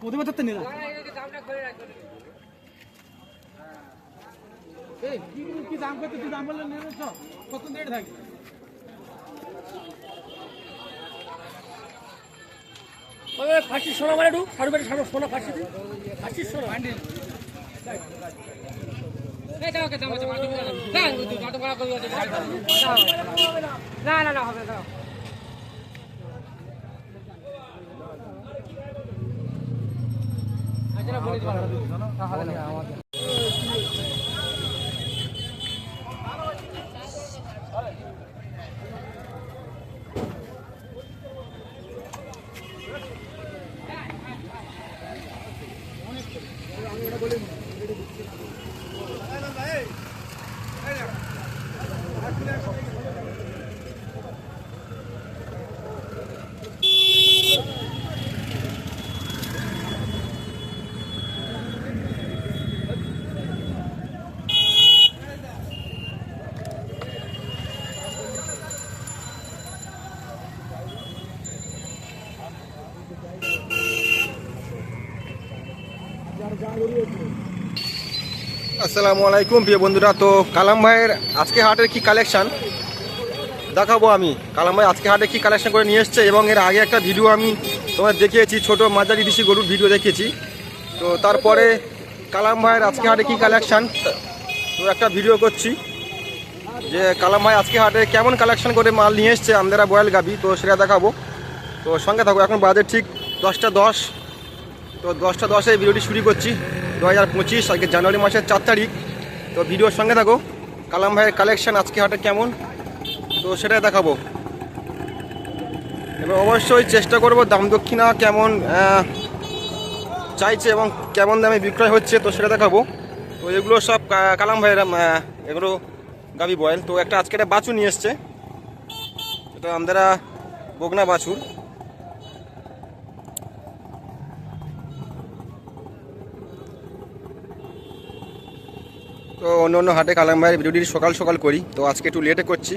প্রতিবাদ তো নিলাম কি দাম করতে তুই দাম বললে কত রেট থাকে ফাঁসি সোনা মানে একটু সাড়ে বাড়ি সোনা ফাঁসি ফাঁসির সোনা? না না না হবে না আসসালামু আলাইকুম, প্রিয় বন্ধুরা। তো কালাম ভাইয়ের আজকে হাটের কি কালেকশান দেখাবো আমি। কালাম ভাই আজকে হাটে কি কালেকশন করে নিয়ে এসছে এবং এর আগে একটা ভিডিও আমি তোমার দেখিয়েছি, ছোট মাঝারি দিশি গরুর ভিডিও দেখিয়েছি। তো তারপরে কালাম ভাইয়ের আজকে হাটে কি কালেকশান তো একটা ভিডিও করছি যে কালাম ভাই আজকে হাটে কেমন কালেকশন করে মাল নিয়ে এসছে, আমদারা বয়াল গাবি তো সেটা দেখাবো। তো সঙ্গে থাকব এখন বাজে ঠিক দশটা দশ। তো দশটা দশে ভিডিওটি শুরু করছি, দু হাজার পঁচিশ, আজকে জানুয়ারি মাসের চার তারিখ। তো ভিডিওর সঙ্গে থাকো, কালাম ভাইয়ের কালেকশান আজকে হাটে কেমন? তো সেটাই দেখাবো। এবং অবশ্যই চেষ্টা করব দাম দক্ষিণা কেমন চাইছে এবং কেমন দামে বিক্রয় হচ্ছে, তো সেটা দেখাবো। তো এগুলো সব কালাম ভাইয়ের এগুলো গাবি বয়েল। তো একটা আজকে একটা বাছুর নিয়ে এসছে। এটা আমাদের বগনা বাছুর। অন্য অন্য হাটে কালাম ভাইয়ের ভিডিওটি সকাল সকাল করি। তো আজকে একটু লেটে করছি।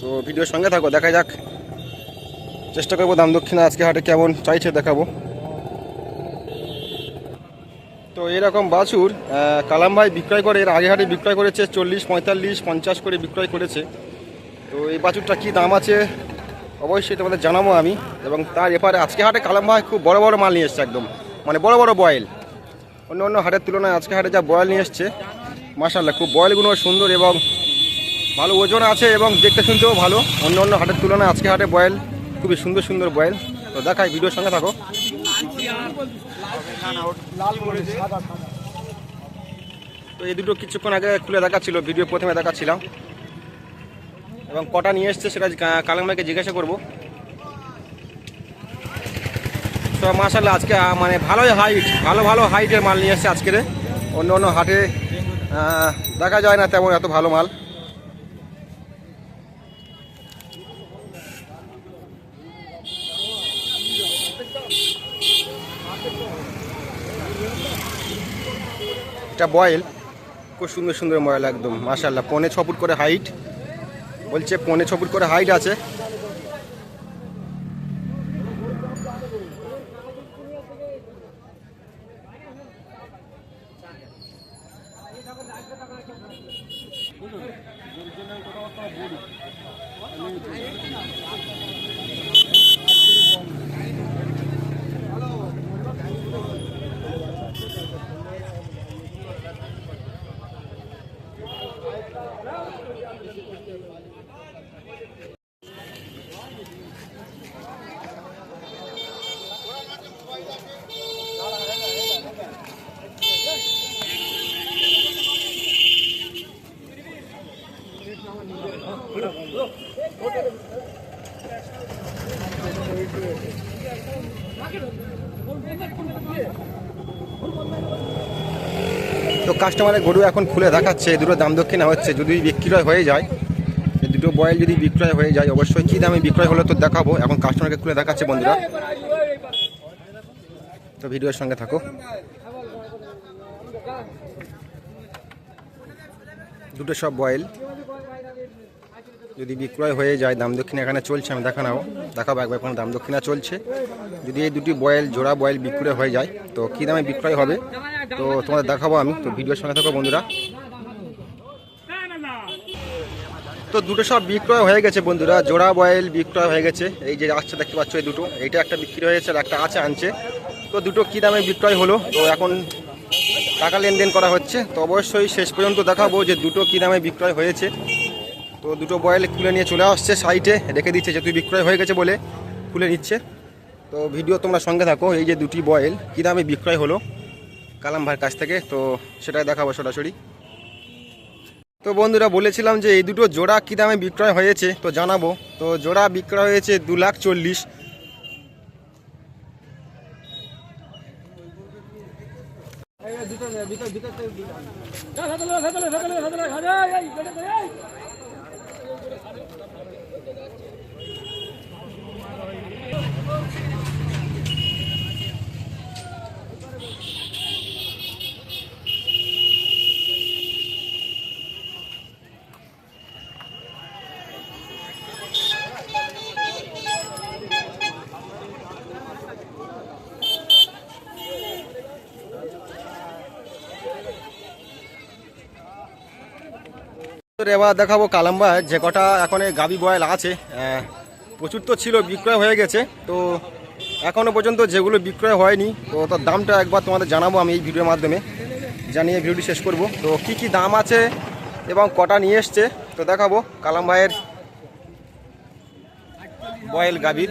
তো ভিডিওর সঙ্গে থাকো, দেখা যাক। চেষ্টা করব দাম দক্ষিণা আজকে হাটে কেমন চাইছে দেখাবো। তো এরকম বাছুর কালাম ভাই বিক্রয় করে, এর আগে হাটে বিক্রয় করেছে চল্লিশ, পঁয়তাল্লিশ, পঞ্চাশ করে বিক্রয় করেছে। তো এই বাছুরটা কী দাম আছে, অবশ্যই তোমাদের জানাব আমি। এবং তার এপারে আজকে হাটে কালাম ভাই খুব বড় বড় মাল নিয়ে এসছে একদম। মানে বড় বড় বয়েল। অন্য অন্য হাটের তুলনায় আজকে হাটে যা বয়াল নিয়ে এসছে মাসাল্লাহ খুব বয়েলগুলো সুন্দর এবং ভালো ওজন আছে এবং দেখতে শুনতেও ভালো। অন্য অন্য হাটের তুলনায় আজকে হাটে বয়েল, খুবই সুন্দর সুন্দর বয়েল। তো দেখাই, ভিডিওর সঙ্গে থাকো। তো এই দুটো কিছুক্ষণ আগে খুলে দেখাচ্ছিল, ভিডিও প্রথমে দেখাচ্ছিলাম। এবং কটা নিয়ে এসছে সেটা কা- কালাম জিজ্ঞাসা করব। তো মাসাল্লাহ আজকে মানে ভালোই হাইট ভালো ভালো হাইটের মাল নিয়ে এসছে আজকের অন্য অন্য হাটে দেখা যায় না তেমন এত ভালো মাল। এটা বয়েল, খুব সুন্দর সুন্দর বয়েল একদম মাসাল্লাহ পনে ছ ফুট করে হাইট বলছে পনে ছ ফুট করে হাইট আছে। বুঝুন গরিবজনের কথাবার্তা বলি। তো কাস্টমারের গরু এখন খুলে দেখাচ্ছে দুটো দাম দক্ষিণা হচ্ছে যদি বিক্রয় হয়ে যায় দুটো বয়েল যদি বিক্রয় হয়ে যায়, অবশ্যই কী দামে বিক্রয় হলে তো দেখাবো, এখন কাস্টমারকে খুলে দেখাচ্ছে বন্ধুরা। তো ভিডিওর সঙ্গে থাকো। দুটো সব বয়েল যদি বিক্রয় হয়ে যায়, দাম দক্ষিণা এখানে চলছে, আমি দেখা নেব দেখাবো একবার এখন দাম দক্ষিণা চলছে। যদি এই দুটি বয়েল, জোড়া বয়েল বিক্রয় হয়ে যায়, তো কী দামে বিক্রয় হবে? তো তোমাদের দেখাবো আমি, তো ভিডিওর সঙ্গে থাকো বন্ধুরা। তো দুটো সব বিক্রয় হয়ে গেছে বন্ধুরা, জোড়া বয়েল বিক্রয় হয়ে গেছে। এই যে আসছে, দেখতে পাচ্ছ এই দুটো, এইটা একটা বিক্রি হয়েছে আর একটা আছে আনছে। তো দুটো কী দামে বিক্রয় হলো? তো এখন টাকা লেনদেন করা হচ্ছে, তো অবশ্যই শেষ পর্যন্ত দেখাবো যে দুটো কী দামে বিক্রয় হয়েছে। তো দুটো বয়েল খুলে নিয়ে চলে আসছে সাইটে রেখে দিচ্ছে যেহেতু বিক্রয় হয়ে গেছে বলে খুলে নিচ্ছে তো ভিডিও তোমরা সঙ্গে থাকো এই যে দুটি বয়েল কী দামে বিক্রয় হলো কালাম ভাইয়ের কাছ থেকে তো সেটাই দেখাবো সরাসরি তো বন্ধুরা বলেছিলাম যে এই দুটো জোড়া কী দামে বিক্রয় হয়েছে তো জানাব তো জোড়া বিক্রয় হয়েছে দু লাখ চল্লিশ তো এবার দেখাবো কালাম্বা। যে কটা এখন এই গাবি বয়েল আছে প্রচুর তো ছিল বিক্রয় হয়ে গেছে। তো এখনও পর্যন্ত যেগুলো বিক্রয় হয়নি তো তার দামটা একবার তোমাদের জানাব আমি এই ভিডিওর মাধ্যমে। জানিয়ে ভিডিওটি শেষ করব। তো কি কি দাম আছে এবং কটা নিয়ে এসছে তো দেখাবো কালাম ভাইয়ের বয়েল গাবির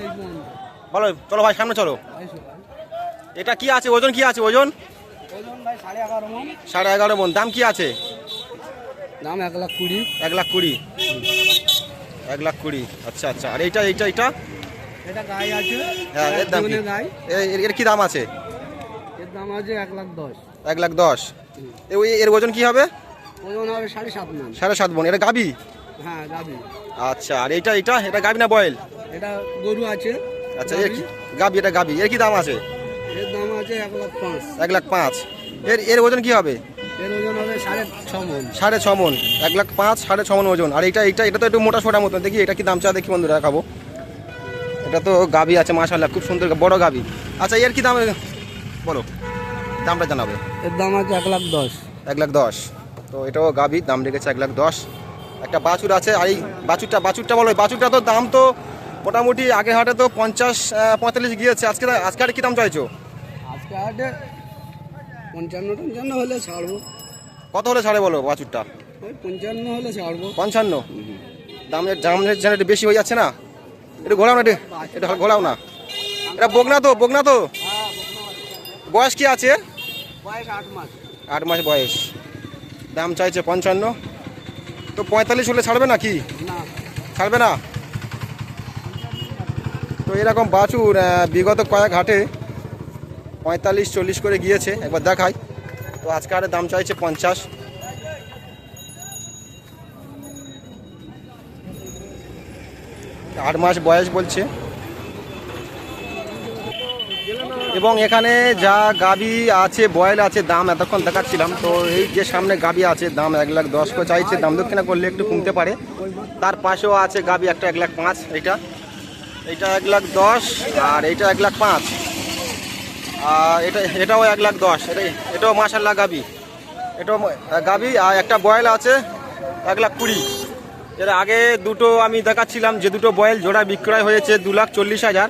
বলো চলো ভাই সামনে চলো। এটা কি আছে? ওজন কি আছে? ওজন? ওজন সাড়ে এগারো সাড়ে এগারো মন। দাম কি আছে? দাম এক লাখ কুড়ি। এক লাখ কুড়ি। এক লাখ কুড়ি। আচ্ছা আচ্ছা। আর এইটা এইটা এইটা? এটা গাই আছে। হ্যাঁ এর দাম গাই। এর- কি দাম আছে? এর দাম আছে এক লাখ দশ। এক লাখ দশ। ওই এর ওজন কি হবে? ওজন হবে সাড়ে সাত মন। সাড়ে সাত এটা গাবি হ্যাঁ গাবি আচ্ছা আর এইটা এইটা? এটা গাবি না বয়েল? এটা গরু আছে। আচ্ছা এর কি? গাবি এটা গাবি এর কি দাম আছে? এর দাম আছে এক লাখ পাঁচ। এক লাখ পাঁচ। এর এর ওজন কি হবে? এর ওজন হবে সাড়ে ছ মন। সাড়ে ছ মন। এক লাখ পাঁচ সাড়ে ছ মন ওজন। আর এইটা এইটা এটা তো একটু মোটা সোটা মতন। দেখি এটা কি দাম চা দেখি বন্ধুরা দেখাবো। এটা তো গাবি আছে মাশাল্লাহ খুব সুন্দর বড় গাবি আচ্ছা এর কি দাম? বলো দামটা জানাবে। এর দাম আছে এক লাখ দশ। এক লাখ দশ। তো এটাও গাভি দাম রেখেছে এক লাখ দশ। একটা বাছুর আছে আর এই বাছুরটা বাছুরটা বলো বাছুরটা তো দাম তো মোটামুটি আগের হাটে তো পঞ্চাশ পঁয়তাল্লিশ গিয়েছে। আজকে আজকে হাটে কী দাম চাইছো? আজকে হাটে পঞ্চান্ন টঞ্চান্ন হলে ছাড়বো। কত হলে ছাড়ে বলো বাছুরটা? ওই পঞ্চান্ন হলে ছাড়বো। পঞ্চান্ন? দামের দামের যেন একটু বেশি হয়ে যাচ্ছে না? একটু ঘোরাও না একটু ঘোরাও না। এটা বগনা তো বগনা তো? বয়স কি আছে? বয়স আট মাস। আট মাস বয়স। দাম চাইছে পঞ্চান্ন। তো পঁয়তাল্লিশ হলে ছাড়বে না কি? ছাড়বে না? তো এরকম বাছুর বিগত কয়েক হাটে পঁয়তাল্লিশ, চল্লিশ করে গিয়েছে, একবার দেখাই। তো আজকে হাটে দাম চাইছে পঞ্চাশ। আট মাস বয়স বলছে। এবং এখানে যা গাবি আছে, বয়েল আছে, দাম এতক্ষণ দেখাচ্ছিলাম। তো এই যে সামনে গাবি আছে, দাম এক লাখ দশ করে চাইছে। দাম দক্ষিণা করলে একটু কমতে পারে। তার পাশেও আছে গাবি একটা এক লাখ পাঁচ, এইটা। এইটা এক লাখ দশ আর এইটা এক লাখ পাঁচ। আর এটা, এটাও এক লাখ দশ এটা এটাও মাসাল্লাহ গাবি। এটাও গাবি, আর একটা বয়েল আছে, এক লাখ কুড়ি। এর আগে দুটো আমি দেখাচ্ছিলাম যে দুটো বয়েল জোড়া বিক্রয় হয়েছে দু লাখ চল্লিশ হাজার।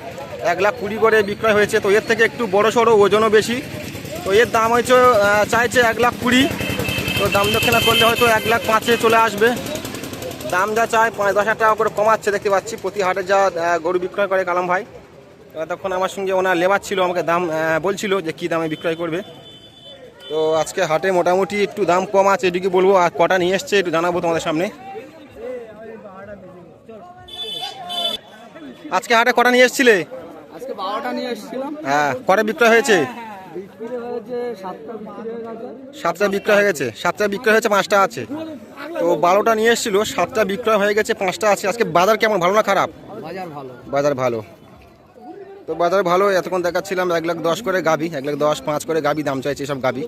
এক লাখ কুড়ি করে বিক্রয় হয়েছে, তো এর থেকে একটু বড় সড়ো ওজনও বেশি। তো এর দাম হয়েছে চাইছে এক লাখ কুড়ি। তো দাম দক্ষিণা করলে হয়তো এক লাখ পাঁচে চলে আসবে। দাম যা চায়, পাঁচ দশ হাজার টাকা করে কমাচ্ছে, দেখতে পাচ্ছি। প্রতি হাটে যা গরু বিক্রয় করে কালাম ভাই। তখন আমার সঙ্গে ওনার লেবার ছিল আমাকে দাম বলছিল যে কী দামে বিক্রয় করবে। তো আজকে হাটে মোটামুটি একটু দাম কম আছে এটুকু বলব আর কটা নিয়ে এসছে একটু জানাব তোমাদের সামনে। আজকে হাটে কটা নিয়ে এসছিলে? আজকে বারোটা নিয়ে এসেছিলাম। হ্যাঁ কটা বিক্রয় হয়েছে? হয়ে সাতটা বিক্রয় হয়ে গেছে সাতটা বিক্রয় হয়েছে পাঁচটা আছে। তো বারোটা নিয়ে এসেছিল সাতটা বিক্রয় হয়ে গেছে পাঁচটা আছে। আজকে বাজার কেমন ভালো না খারাপ? বাজার ভালো। বাজার ভালো। তো বাজার ভালো, এতক্ষণ দেখাচ্ছিলাম এক লাখ দশ করে গাবি এক লাখ দশ, পাঁচ করে গাবি দাম চাইছে সব গাবি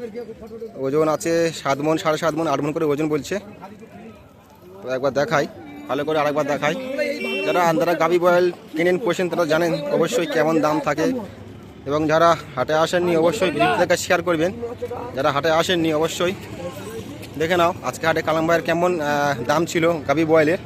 ওজন আছে সাত মন, সাড়ে সাত মন, আট মন করে ওজন বলছে। তো একবার দেখাই, ভালো করে আরেকবার দেখাই। যারা যারা গাবি বয়েল কিনেন, পোষেন, তারা জানেন অবশ্যই কেমন দাম থাকে। এবং যারা হাটে আসেননি, অবশ্যই থেকে শেয়ার করবেন। যারা হাটে আসেননি, অবশ্যই দেখে নাও, আজকে হাটে কালাম ভাইয়ের কেমন দাম ছিল গাবি বয়েলের।